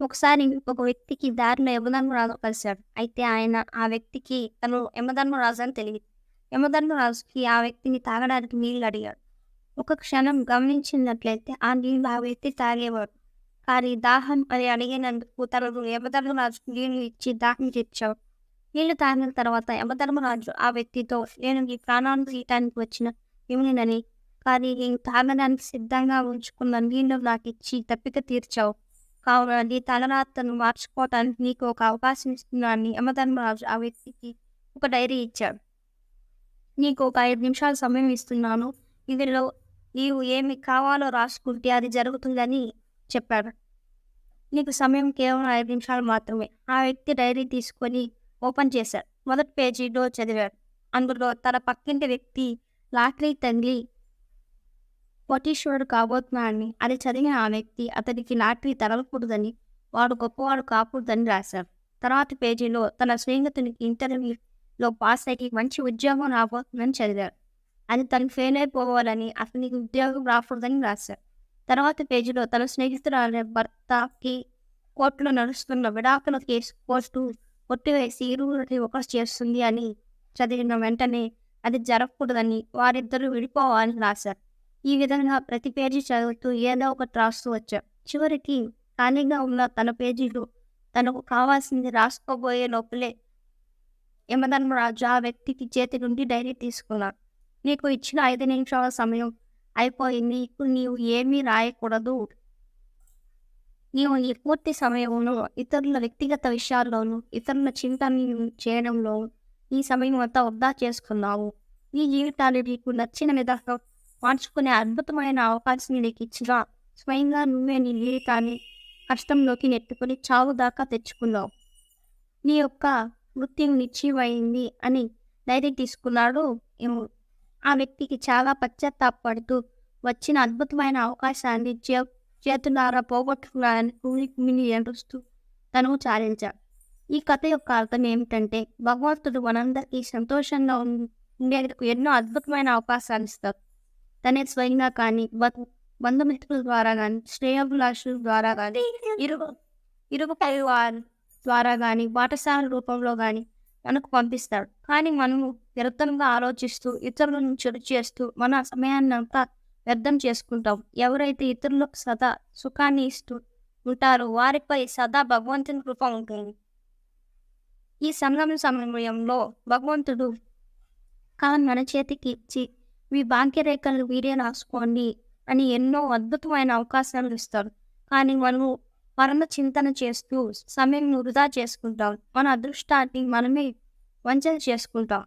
ఒకసారి ఒక వ్యక్తికి దారిలో యమధర్మరాజు కలిశాడు. అయితే ఆయన ఆ వ్యక్తికి తను యమధర్మరాజు అని తెలియదు. యమధర్మరాజుకి ఆ వ్యక్తిని తాగడానికి నీళ్ళు అడిగాడు. ఒక క్షణం గమనించినట్లయితే ఆ నీళ్ళు ఆ వ్యక్తి తాగేవాడు. కానీ దాహం అని అడిగినందుకు తను యమధర్మరాజుకు నీళ్ళు ఇచ్చి దాహం తీర్చాడు. నీళ్ళు తాగిన తర్వాత యమధర్మరాజు ఆ వ్యక్తితో నేను ఈ ప్రాణాలు తీయటానికి వచ్చిన యముడినని కానీ నేను తాగడానికి సిద్ధంగా ఉంచుకున్న నీళ్ళు ఇచ్చి తప్పిక తీర్చావు. కావున నీ తలరాతను మార్చుకోవటానికి నీకు ఒక అవకాశం ఇస్తున్నానని యమధర్మరాజు ఆ వ్యక్తికి ఒక డైరీ ఇచ్చాడు. నీకు ఒక ఐదు నిమిషాలు సమయం ఇస్తున్నాను. ఇందులో నీవు ఏమి కావాలో రాసుకుంటే అది జరుగుతుందని చెప్పాడు. నీకు సమయం కేవలం ఐదు నిమిషాలు మాత్రమే. ఆ వ్యక్తి డైరీ తీసుకొని ఓపెన్ చేశాడు. మొదటి పేజీలో చదివాడు. అందులో తన పక్కింటి వ్యక్తి లాటరీ తగిలి కోటీశ్వరుడు కాబోతున్నాడని అది చదివిన ఆ వ్యక్తి అతనికి లాటరీ తగలకూడదని వాడు గొప్పవాడు కాకూడదని రాశాడు. తర్వాత పేజీలో తన స్నేహితునికి ఇంటర్వ్యూలో పాస్ అయ్యి మంచి ఉద్యోగం రాబోతుందని చదివాడు. అది తను ఫెయిల్ అయిపోవాలని అతనికి ఉద్యోగం రాకూడదని రాశాడు. తర్వాత పేజీలో తన స్నేహితురాలి భర్తకి కోర్టులో నడుస్తున్న విడాకుల కేసు కోర్టు కొట్టివేసి ఇరువురిని ఒకరు చేస్తుంది అని చదివిన వెంటనే అది జరగకూడదని వారిద్దరూ విడిపోవాలని రాశారు. ఈ విధంగా ప్రతి పేజీ చదువుతూ ఏదో ఒకటి రాస్తూ వచ్చాం చివరికి ఖాళీగా ఉన్న తన పేజీలు తనకు కావాల్సింది రాసుకోబోయే లోపలే యమధర్మరాజు ఆ వ్యక్తికి చేతి నుండి డైరీ తీసుకున్నాడు. నీకు ఇచ్చిన ఐదు నిమిషాల సమయం అయిపోయింది. ఇప్పుడు నీవు ఏమీ రాయకూడదు. నీవు నీ పూర్తి సమయంలో ఇతరుల వ్యక్తిగత విషయాల్లోనూ, ఇతరుల చింతని చేయడంలో నీ సమయం అంతా వృధా చేసుకున్నావు. నీ జీవితాన్ని నీకు నచ్చిన విధంగా మార్చుకునే అద్భుతమైన అవకాశం నీకిచ్చిన స్వయంగా నువ్వే నీ జీవితాన్ని కష్టంలోకి నెట్టుకొని చావు దాకా తెచ్చుకున్నావు. నీ యొక్క నృత్యం నిశ్చయమైంది అని ధైర్యం తీసుకున్నాడు ఏమో ఆ వ్యక్తికి చాలా పశ్చాత్తాపడుతూ వచ్చిన అద్భుతమైన అవకాశాన్ని చే చేతులారా పోగొట్టుకున్నాడని కుమిలి కుమిలి ఏడుస్తూ తను చాలించాడు. ఈ కథ యొక్క అర్థం ఏమిటంటే భగవంతుడు మనందరికీ సంతోషంగా ఉం- ఉండేందుకు ఎన్నో అద్భుతమైన అవకాశాలు ఇస్తాడు. తనే స్వయంగా కానీ బంధుమిత్రుల ద్వారా కానీ శ్రేయభిలాషుల ద్వారా కానీ ఇరుగు ఇరుగు వారి ద్వారా కానీ పాఠశాల రూపంలో కానీ మనకు పంపిస్తాడు. కానీ మనము వ్యర్థంగా ఆలోచిస్తూ ఇతరులను చెడు చేస్తూ మన సమయాన్నంతా వ్యర్థం చేసుకుంటాం. ఎవరైతే ఇతరులకు సదా సుఖాన్ని ఇస్తూ ఉంటారో వారిపై సదా భగవంతుని కృప ఉంటుంది. ఈ సంగమ సమయంలో భగవంతుడు కాలం మన చేతికి ఇచ్చి మీ భాగ్యరేఖలు వీరే రాసుకోండి అని ఎన్నో అద్భుతమైన అవకాశాలు ఇస్తారు కానీ మనము మరణ చింతన చేస్తూ సమయం వృధా చేసుకుంటాం. మన అదృష్టాన్ని మనమే వంచన చేసుకుంటాం.